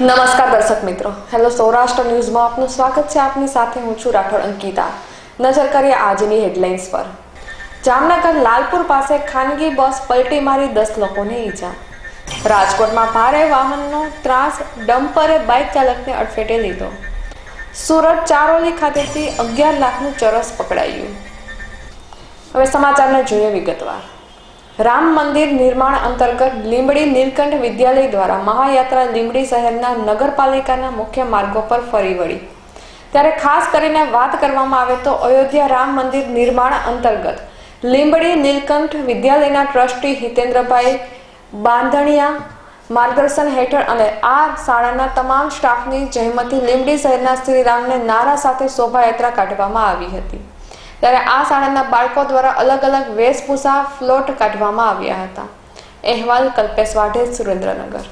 નમસ્કાર દર્શક મિત્રો. હેલો સૌરાષ્ટ્ર ન્યૂઝમાં આપનું સ્વાગત છે. આપની સાથે હું છું રાઠોડ અંકિતા. નજર કરીએ આજની હેડલાઇન્સ પર. જામનગર લાલપુર પાસે ખાનગી બસ પલટી મારી દસ લોકોને ઈજા. રાજકોટમાં ભારે વાહનનો ત્રાસ, ડમ્પરે બાઇક ચાલકને અડફેટે લીધો. સુરત ચારોલી ખાતેથી અગિયાર લાખનું ચરસ પકડાયું. હવે સમાચારને જોઈએ વિગતવાર. રામ મંદિર નિર્માણ અંતર્ગત લીંબડી નીલકંઠ વિદ્યાલય દ્વારા મહાયાત્રા લીંબડી શહેરના નગરપાલિકાના મુખ્ય માર્ગો પર ફરી વળી. ત્યારે ખાસ કરીને વાત કરવામાં આવે તો અયોધ્યા રામ મંદિર નિર્માણ અંતર્ગત લીંબડી નીલકંઠ વિદ્યાલયના ટ્રસ્ટી હિતેન્દ્રભાઈ બાંધણિયા માર્ગદર્શન હેઠળ અને આ શાળાના તમામ સ્ટાફની જહેમતથી લીંબડી શહેરના શ્રીરામને નારા સાથે શોભાયાત્રા કાઢવામાં આવી હતી. ત્યારે આ શાળાના બાળકો દ્વારા અલગ અલગ વેશભૂષા ફ્લોટ કાઢવામાં આવ્યા હતા. અહેવાલ કલ્પેશ વાઢે, સુરેન્દ્રનગર.